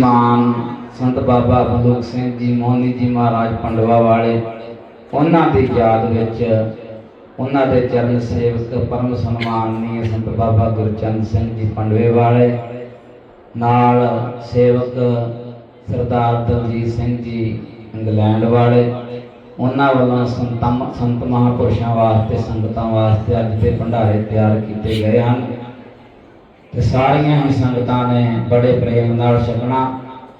ਮਾਨ, ਸੰਤ ਬਾਬਾ ਬੰਦੂਕ ਸਿੰਘ ਜੀ, ਮੋਹਨੀ ਜੀ ਮਹਾਰਾਜ ਪੰਡਵਾ ਵਾਲੇ, ਉਹਨਾਂ ਦੀ ਯਾਦ ਵਿੱਚ, ਉਹਨਾਂ ਦੇ ਚਰਨ ਸੇਵਕ ਪਰਮ ਸਨਮਾਨਨੀय ਸੰਤ ਬਾਬਾ ਗੁਰਚੰਦ ਸਿੰਘ ਜੀ ਪੰਡਵੇ ਵਾਲੇ, ਨਾਲ ਸੇਵਕ ਸਰਦਾਰ ਦਲਜੀਤ ਸਿੰਘ ਜੀ ਇੰਗਲੈਂਡ ਵਾਲੇ, ਉਹਨਾਂ ਵੱਲੋਂ ਸੰਤਾਂ ਸੰਤ ਮਹਾਪੁਰਸ਼ਾਂ ਵਾਸਤੇ, ਸੰਗਤਾਂ ਵਾਸਤੇ ਅੱਜ ਦੇ ਭੰਡਾਰੇ ਤਿਆਰ ਕੀਤੇ ਗਏ ਹਨ। ਤੇ ਸਾਰੀਆਂ ਹੀ ਸੰਗਤਾਂ ਨੇ ਬੜੇ ਪ੍ਰੇਮ ਨਾਲ ਛਕਣਾ।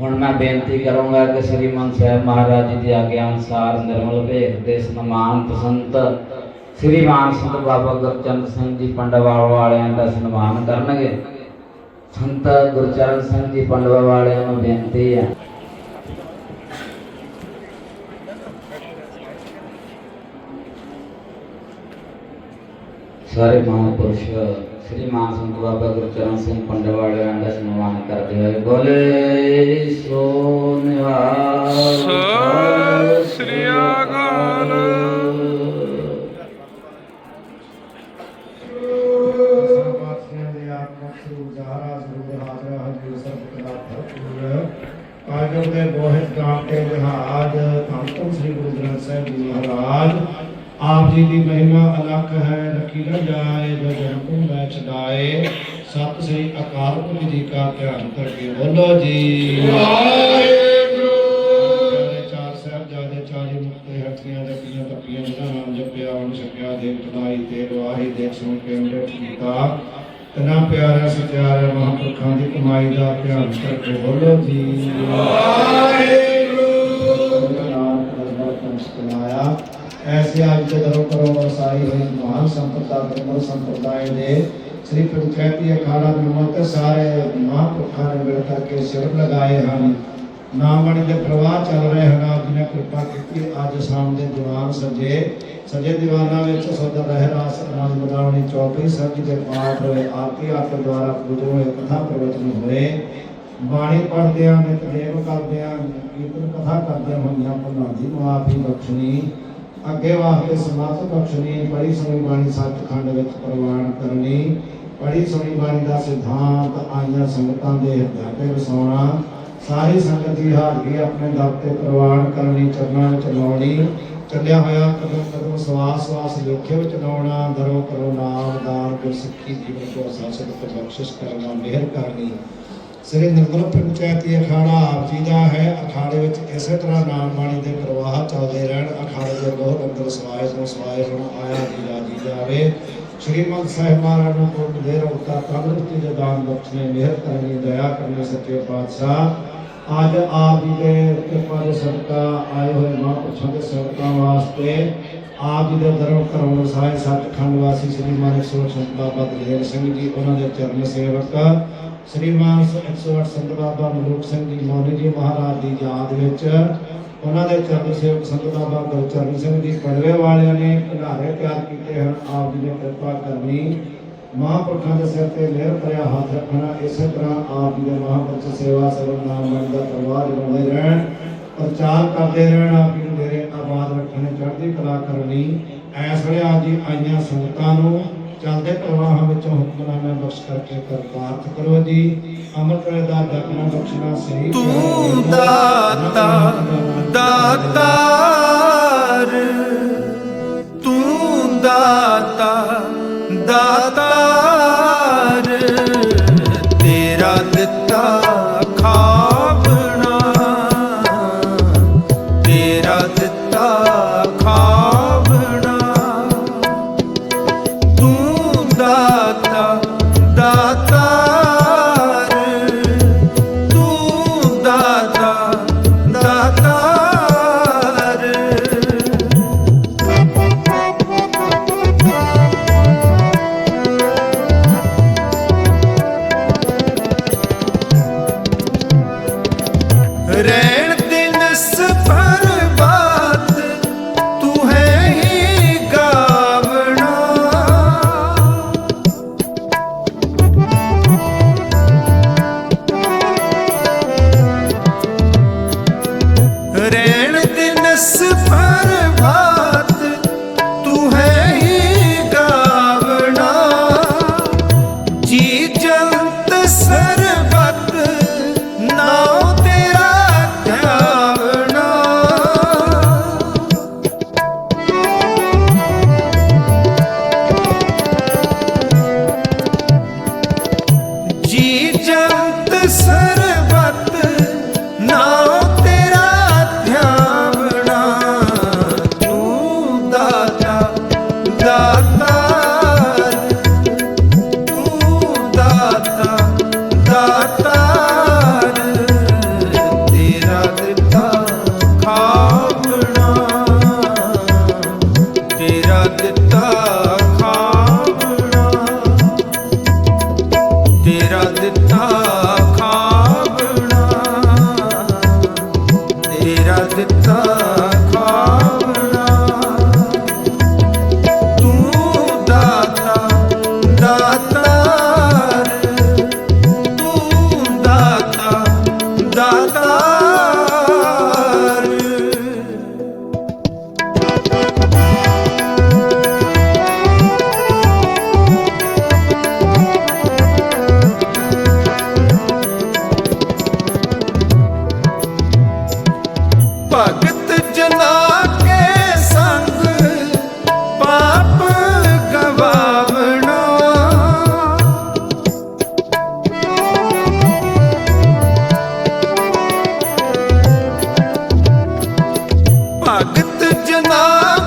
ਹੁਣ ਮੈਂ ਬੇਨਤੀ ਕਰੂੰਗਾ ਕਿ ਸ੍ਰੀ ਮਨ ਸਾਹਿਬ ਮਹਾਰਾਜ ਜੀ ਦੀ ਆਗਿਆ ਅਨੁਸਾਰ ਨਿਰਮਲ ਭੇਖ ਦੇ ਸਨਮਾਨਤ ਸੰਤ ਸ੍ਰੀ ਮਾਨ ਸੰਤ ਬਾਬਾ ਗੁਰਚੰਦ ਸਿੰਘ ਜੀ ਪੰਡਵਾਲ ਵਾਲਿਆਂ ਦਾ ਸਨਮਾਨ ਕਰਨਗੇ। ਸੰਤ ਗੁਰਚਰਨ ਸਿੰਘ ਜੀ ਪੰਡਵਾ ਵਾਲਿਆਂ ਨੂੰ ਬੇਨਤੀ ਹੈ। ਸਾਰੇ ਮਹਾਂਪੁਰਸ਼ ਸ੍ਰੀ ਮਾਨ ਸਿੰਘ ਬਾਬਾ ਗੁਰਚਰਨ ਸਿੰਘ ਪੰਡਵਾ ਦਾ ਸਨਮਾਨ ਕਰਦੇ ਹੋਏ ਬੋਲੇ ਸੋ ਪਿਆਰਾ ਸਤਿਆਰਾ ਮਹਾਂਪੁਰਖਾਂ ਦੀ ਕਮਾਈ ਦਾ ਧਿਆਨ ਕਰਕੇ ਬੋਲੋ ਜੀ। ਵਾਹਿਗੁਰੂ। ਨਾਮ ਕਦਮਰ ਕੰਸਤਨਾਇਆ ਐਸੇ ਅੱਜ ਦੇ ਦਰੋਂ ਕਰੋ ਵਸਾਈ ਹੋਈ ਮਹਾਨ ਸੰਪਦਾ ਬ੍ਰਹਮ ਸੰਪਰਦਾਇ ਦੇ। ਸ੍ਰੀ ਪੰਚਾਇਤੀ ਅਖਾੜਾ ਨਿਮਤ ਸਾਰੇ ਮਹਾਂਪੁਰਖਾਂ ਨੇ ਮਿਲ ਕਰਕੇ ਸਿਰ ਲਗਾਏ ਹਨ। ਨਾਮ ਬਾਣੀ ਦੇ ਪ੍ਰਵਾਹ ਚੱਲ ਰਹੇ ਹਨ, ਆਪ ਜੀ ਨੇ ਕਿਰਪਾ ਕੀਤੀ, ਅੱਜ ਸ਼ਾਮ ਦੇ ਦੀਵਾਨ ਸਜੇ ਸਜੇ ਦੀਵਾਨਾਂ ਵਿੱਚ ਸਦਰ ਰਹਿ ਰਾਸ ਆਨੰਦ ਮਦਾਵਣੀ ਸਾਹਿਬ ਜੀ ਦੇ ਪਾਠ ਹੋਏ ਆਰਤੀ ਆਪ ਦੁਆਰਾ ਗੁਰੂ ਹੋਏ ਕਥਾ ਪ੍ਰਵਚਨ ਹੋਏ। ਬਾਣੀ ਪੜ੍ਹਦੇ ਆਂ ਨਿਤ ਕਰਦੇ ਆਂ ਕੀਰਤਨ ਕਥਾ ਕਰਦੇ ਹੋਈਆਂ ਭੁੱਲਾਂ ਦੀ ਮਾਫੀ ਬਖਸ਼ਣੀ, ਅੱਗੇ ਵਾਸਤੇ ਸਮਰਥ ਬਖਸ਼ਣੀ ਪੜੀ ਸੁਣੀ ਬਾਣੀ ਸੱਚਖੰਡ ਵਿੱਚ ਪ੍ਰਵਾਨ ਕਰਨੀ ਪੜੀ ਸੋਹਣੀ ਬਾਣੀ ਦਾ ਸਿਧਾਂਤ ਆਈਆਂ ਸੰਗਤਾਂ ਦੇ ਹਿਰਦਿਆਂ ਤੇ ਵਸਾਉਣਾ ਸਾਰੀ ਸੰਗਤ ਦੀ ਹਾਜ਼ਰੀ ਆਪਣੇ ਦਰ ਤੇ ਪ੍ਰਵਾਨ ਕਰਨੀ, ਚਰਨਾਂ ਵਿੱਚ ਲਾਉਣੀ, ਚੱਲਿਆ ਹੋਇਆ ਕਦਮ ਕਦਮ ਸਵਾਸ ਸਵਾਸ ਲੇਖੇ ਵਿੱਚ ਦਰੋ ਕਰੋ ਨਾਮ ਦਾਨ ਗੁਰ ਸਿੱਖੀ ਜੀਵਨ ਕੋ ਅਸਾਸਤ ਤੇ ਬਖਸ਼ਿਸ਼ ਕਰਨਾ ਮਿਹਰ ਕਰਨੀ। ਸ੍ਰੀ ਨਿਰਮਲ ਪੰਚਾਇਤੀ ਅਖਾੜਾ ਆਪ ਜੀ ਦਾ ਹੈ। ਅਖਾੜੇ ਵਿੱਚ ਇਸੇ ਤਰ੍ਹਾਂ ਨਾਮ ਬਾਣੀ ਦੇ ਪ੍ਰਵਾਹ ਚੱਲਦੇ ਰਹਿਣ। ਅਖਾੜੇ ਦੇ ਲੋਹ ਅੰਦਰ ਸਵਾਏ ਤੋਂ ਸਵਾਏ ਹੁਣ, ਆਇਆ ਜੀ ਰਾਜੀ ਜਾਵੇ। ਸ਼੍ਰੀਮਦ ਸਾਹਿਬ ਮਹਾਰਾਜ ਨੂੰ ਕੋਟ ਦੇ ਰੋਤਾ ਤੰਦਰੁਸਤੀ ਦੇ ਦਾਨ ਬਖਸ਼ਣੇ, ਮਿਹਰ ਕਰਨੀ, ਦਇਆ ਕਰਨੀ ਸੱਚੇ ਪਾਤਸ਼ਾਹ। ਅੱਜ ਆਪ ਜੀ ਦੇ ਕਿਰਪਾ ਦੇ ਸਦਕਾ ਆਏ ਹੋਏ ਮਹਾਂਪੁਰਸ਼ਾਂ ਦੇ ਸੇਵਕਾਂ ਵਾਸਤੇ ਆਪ ਜੀ ਦੇ ਦਰਮ ਘਰੋਂ ਵਸਾਏ ਸੱਚਖੰਡ ਵਾਸੀ ਸ੍ਰੀ ਮਾਨਕ ਸੋਚ ਸੰਤ ਬਾਬਾ ਦਲੇਰ ਸਿੰਘ ਜੀ, ਉਹਨਾਂ ਦੇ ਚਰਨ ਸੇਵਕ ਸ੍ਰੀਮਾਨ 108 ਸੰਤ ਬਾਬਾ ਮਲੂਕ ਸਿੰਘ ਜੀ, ਮੌਲੀ ਜੀ ਮਹਾਰਾਜ ਦੀ ਯਾਦ ਵਿੱਚ ਉਹਨਾਂ ਦੇ ਚਰਨ ਸੇਵਕ ਸੰਤ ਬਾਬਾ ਗੁਰਚਰਨ ਸਿੰਘ ਜੀ ਪੜਵੇ ਵਾਲਿਆਂ ਨੇ ਭੰਡਾਰੇ ਤਿਆਰ ਕੀਤੇ ਹਨ। ਆਪ ਜੀ ਨੇ ਕਿਰਪਾ ਕਰਨੀ ਮਹਾਂਪੁਰਖਾਂ ਦੇ ਸਿਰ ਤੇ ਮਿਹਰ ਭਰਿਆ ਹੱਥ ਰੱਖਣਾ ਇਸੇ ਤਰ੍ਹਾਂ ਆਪ ਜੀ ਦੇ ਮਹਾਂਪੁਰਖ ਸੇਵਾ ਸਰਵ ਨਾਮ ਮਨ ਦਾ ਪ੍ਰਵਾਹ ਜਮਾਉਂਦੇ ਰਹਿਣ ਪ੍ਰਚਾਰ ਕਰਦੇ ਰਹਿਣ ਆਪ ਜੀ ਨੂੰ ਡੇਰੇ ਆਬਾਦ ਰੱਖਣੇ ਚੜ੍ਹਦੀ ਕਲਾ ਕਰਨੀ। ਐਸ ਵੇਲੇ ਆਪ ਜੀ ਆਈਆਂ ਸੰਗਤਾਂ ਨੂੰ ਚੱਲਦੇ ਪ੍ਰਵਾਹਾਂ ਵਿੱਚੋਂ ਹੁਕਮਨਾਮੇ ਬਖਸ਼ ਕਰਕੇ ਕਰਤਾਰਥ ਕਰੋ ਜੀ। ਅੰਮ੍ਰਿਤ ਵੇਲੇ ਦਾ ਦਰਪਣਾ ਬਖਸ਼ਣਾ ਸਹੀ ਤੂੰ ਦਾਤਾ ਦਾਤਾਰ। ਤੂੰ ਦਾਤਾ ਦਾਤਾਰ ਭਗਤ ਜਨਾ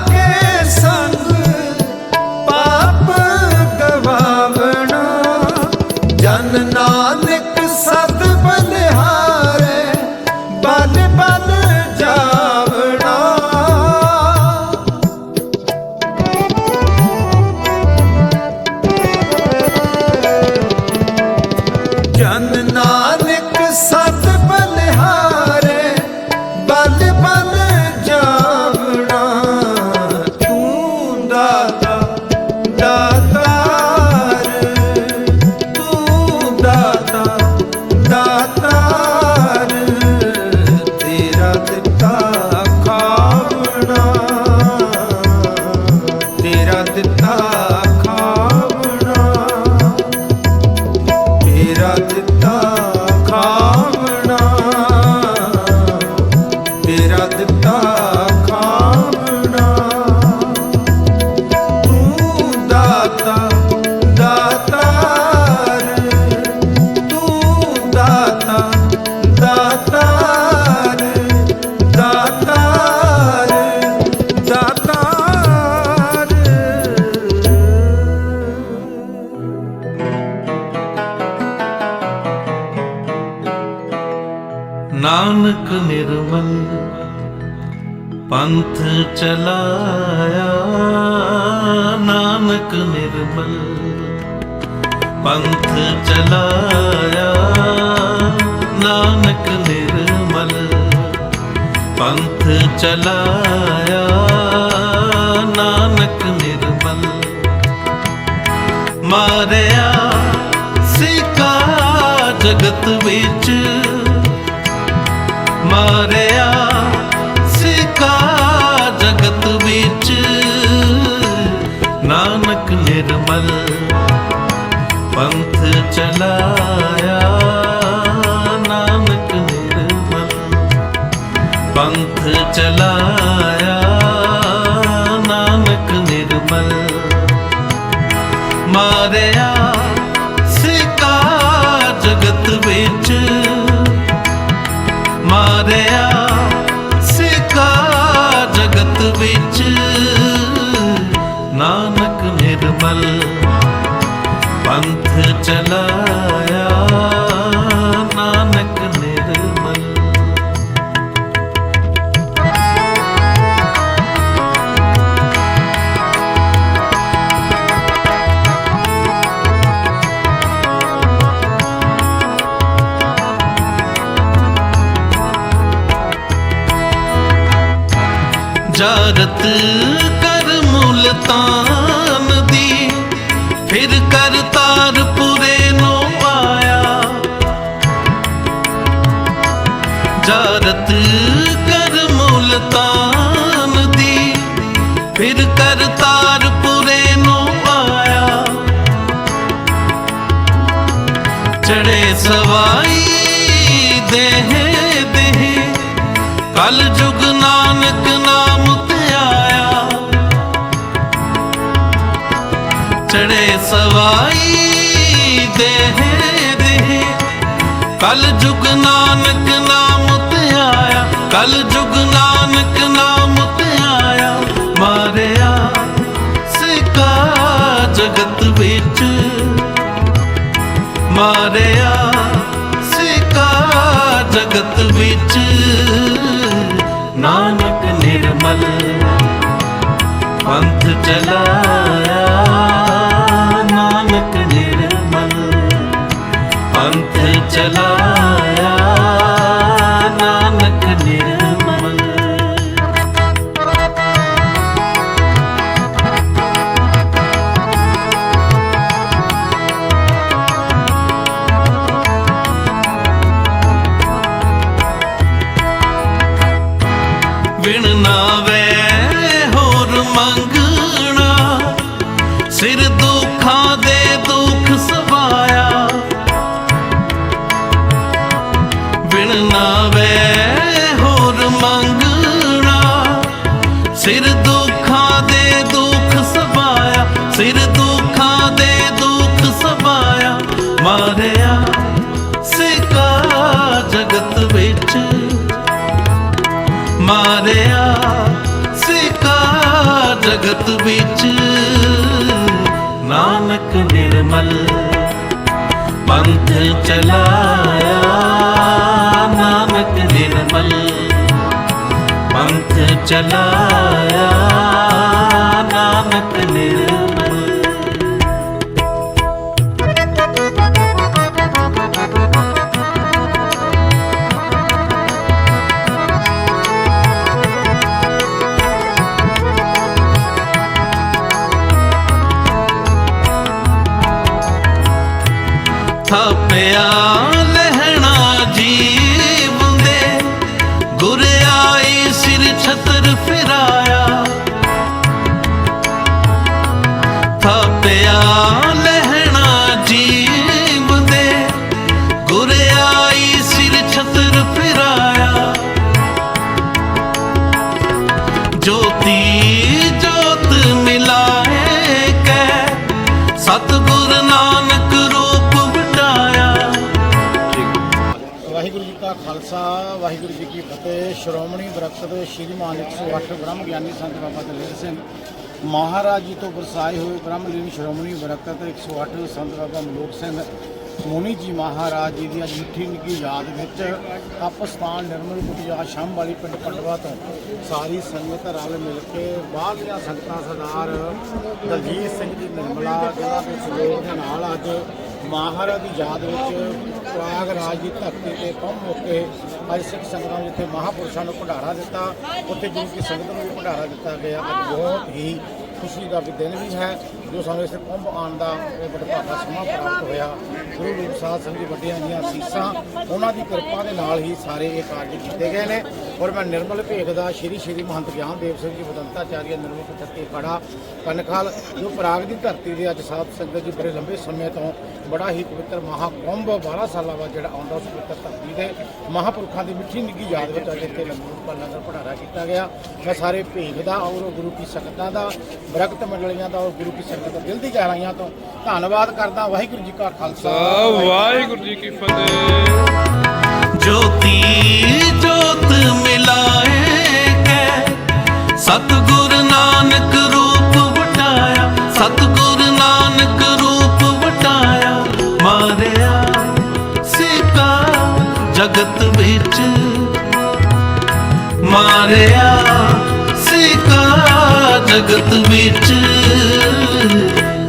ਚਲਾਇਆ। ਨਾਨਕ ਨਿਰਮਲ ਪੰਥ ਚਲਾਇਆ। ਨਾਨਕ ਨਿਰਮਲ ਪੰਥ ਚਲਾਇਆ। ਨਾਨਕ ਨਿਰਮਲ ਮਾਰਿਆ ਸਿਕਾ ਜਗਤ ਵਿੱਚ। ਮਾਰਿਆ ਜਗਤ ਵਿੱਚ ਨਾਨਕ ਨਿਰਮਲ ਪੰਥ ਚਲਾਇਆ। ਚੜੇ ਸਵਾਈ ਦੇਹ ਦੇਹ ਕਲ ਜੁਗ ਨਾਨਕ ਨਾਮ ਤੇ ਆਇਆ, ਕਲ ਜੁਗ ਨਾਨਕ ਨਾਮ ਤੇ ਆਇਆ। ਮਾਰਿਆ ਸਿਕਾ ਜਗਤ ਵਿੱਚ। ਮਾਰਿਆ ਸਿਕਾ ਜਗਤ ਵਿੱਚ। ਨਾਨਕ ਨਿਰਮਲ ਪੰਥ ਚਲਾਇਆ। ਪੰਥ ਪੰਥ ਚਲਾਇਆ ਨਾਨਕ ਨਿਰਮਲ ਪੰਥ ਥਾਪਿਆ ਲਹਿਣਾ ਜੀਵ ਦੇ। ਗੁਰ ਆਈ ਸਿਰ ਛਤਰ ਫਿਰਾਇਆ। ਥਾਪਿਆ ਲਹਿਣਾ ਜੀਵ ਦੇ। ਗੁਰ ਆਈ ਸਿਰ ਛਤਰ ਫਿਰਾਇਆ। ਜੋਤੀ ਜੋਤ ਮਿਲਾਏ ਕੈ। ਸਤਿਗੁਰ ਕਾ ਖਾਲਸਾ, ਵਾਹਿਗੁਰੂ ਜੀ ਕੀ ਫਤਿਹ। ਸ਼੍ਰੋਮਣੀ ਬਰਕਤ ਸ਼੍ਰੀਮਾਨ 108 ਬ੍ਰਹਮ ਗਿਆਨੀ ਸੰਤ ਬਾਬਾ ਦਲੇਰ ਸਿੰਘ ਮਹਾਰਾਜ ਜੀ ਤੋਂ ਵਰਸਾਏ ਹੋਏ ਬ੍ਰਹਮਲੀਨ ਸ਼੍ਰੋਮਣੀ ਬਰਕਤ 108 ਸੰਤ ਬਾਬਾ ਮਲੋਕ ਸਿੰਘ ਮੋਨੀ ਜੀ ਮਹਾਰਾਜ ਜੀ ਦੀ ਮਿੱਠੀ ਨਿੱਕੀ ਯਾਦ ਵਿੱਚ ਤਪਸਥਾਨ ਨਿਰਮਲ ਕੁਟਿਆ ਸ਼ਾਮ ਵਾਲੀ ਪਿੰਡ ਪੰਡਵਾ ਤੋਂ ਸਾਰੀ ਸੰਗਤ ਰਲ ਮਿਲ ਕੇ ਬਾਹਰਲੀਆਂ ਸੰਗਤਾਂ ਸਰਦਾਰ ਦਲਜੀਤ ਸਿੰਘ ਜੀ ਨਿਰਮਲਾ ਜ਼ਿਲ੍ਹਾ ਦੇ ਸਹਿਯੋਗ ਦੇ ਨਾਲ ਅੱਜ ਮਹਾਰਾਜ ਦੀ ਯਾਦ ਵਿੱਚ ਪ੍ਰਾਗ ਰਾਜ ਦੀ ਧਰਤੀ ਤੇ ਪਹੁੰਚ ਮੌਕੇ ਅੱਜ ਸਿੱਖ ਸੰਗਤਾਂ ਨੂੰ ਜਿੱਥੇ ਮਹਾਪੁਰਸ਼ਾਂ ਨੂੰ ਭੰਡਾਰਾ ਦਿੱਤਾ, ਉੱਥੇ ਜਿਸ ਦੀ ਸੰਗਤ ਨੂੰ ਵੀ ਭੰਡਾਰਾ ਦਿੱਤਾ ਗਿਆ। ਅੱਜ ਬਹੁਤ ਹੀ ਖੁਸ਼ੀ ਦਾ ਵੀ ਦਿਨ ਵੀ ਹੈ, ਜੋ ਸਾਨੂੰ ਇਸ ਕੁੰਭ ਆਉਣ ਦਾ ਬੜਾ ਬੜਭਾਗਾ ਸਮਾਂ ਪ੍ਰਾਪਤ ਹੋਇਆ। ਗੁਰੂ ਰੂਪ ਸਾਹਿਬ ਸਿੰਘ ਜੀ ਵੱਡੀਆਂ ਦੀਆਂ ਸੀਸਾਂ, ਉਹਨਾਂ ਦੀ ਕਿਰਪਾ ਦੇ ਨਾਲ ਹੀ ਸਾਰੇ ਇਹ ਕਾਰਜ ਕੀਤੇ ਗਏ ਨੇ। ਔਰ ਮੈਂ ਨਿਰਮਲ ਭੇਖ ਦਾ ਸ਼੍ਰੀ ਸ਼੍ਰੀ ਮਹੰਤ ਗਿਆਨਦੇਵ ਸਿੰਘ ਜੀ ਬਦੰਤਾਚਾਰੀਆ ਨਿਰਮਲ ਪਚੱਤੀ ਖੜਾ ਕਨਖਾਲ ਜੋ ਪ੍ਰਾਗ ਦੀ ਧਰਤੀ ਦੇ ਅੱਜ ਸਾਧ ਸੰਗਤ ਜੀ ਬੜੇ ਲੰਬੇ ਸਮੇਂ ਤੋਂ ਬੜਾ ਹੀ ਪਵਿੱਤਰ ਮਹਾਕੁੰਭ 12 ਸਾਲਾਂ ਬਾਅਦ ਜਿਹੜਾ ਆਉਂਦਾ ਉਸ ਪਵਿੱਤਰ ਧਰਤੀ ਦੇ ਮਹਾਪੁਰਖਾਂ ਦੀ ਮਿੱਠੀ ਨਿੱਗੀ ਯਾਦ ਵਿੱਚ ਅੱਜ ਇੱਥੇ ਲੰਗਰ ਲੰਗਰ ਭੰਡਾਰਾ ਕੀਤਾ ਗਿਆ। ਮੈਂ ਸਾਰੇ ਭੇਖ ਦਾ ਔਰ ਗੁਰੂ ਕੀ ਸੰਗਤਾਂ ਦਾ ਬਰਕਤ ਮੰਡਲੀਆਂ ਦਾ ਔਰ ਗੁਰੂ ਕੀ ਸੰਗਤ ਦਾ ਦਿਲ ਦੀ ਗਹਿਰਾਈਆਂ ਤੋਂ ਧੰਨਵਾਦ ਕਰਦਾ ਵਾਹਿਗੁਰੂ ਜੀ ਕਾ ਖਾਲਸਾ। ਵਾਹਿਗੁਰੂ ਜੀ ਕੀ ਫਤਿਹ। ਜੋਤ ਸਤਿਗੁਰ ਨਾਨਕ ਰੂਪ ਵਟਾਇਆ, ਸਤਿਗੁਰ ਨਾਨਕ ਰੂਪ ਵਟਾਇਆ, ਮਾਰਿਆ ਸਿਕਾ ਜਗਤ ਵਿੱਚ। ਮਾਰਿਆ ਸਿਕਾ ਜਗਤ ਵਿੱਚ।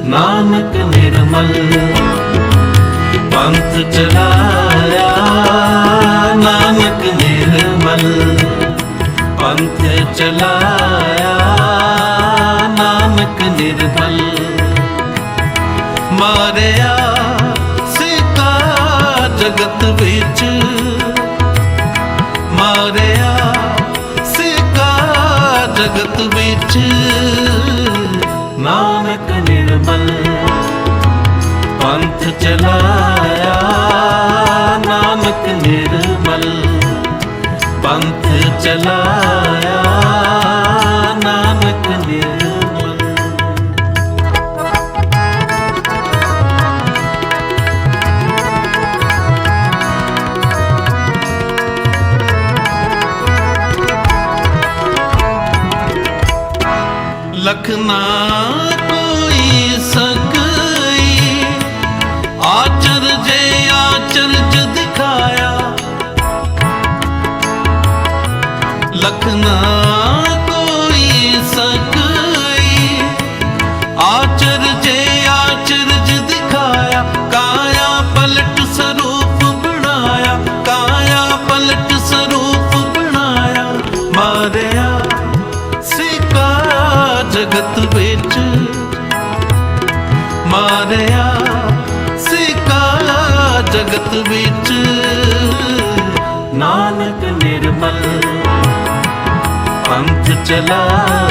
ਨਾਨਕ ਨਿਰਮਲ ਪੰਥ ਚਲਾ ਨਾਨਕ ਮਾਰਿਆ ਸਿਕਾ ਜਗਤ ਵਿੱਚ। ਮਾਰਿਆ ਸਿਕਾ ਜਗਤ ਵਿੱਚ। ਨਾਨਕ ਨਿਰਮਲ ਪੰਥ ਚਲਾਇਆ। ਨਾਨਕ ਨਿਰਮਲ ਪੰਥ ਚਲਾਇਆ। hakkına ਵਿੱਚ। ਨਾਨਕ ਨਿਰਮਲ ਪੰਥ ਚਲਾ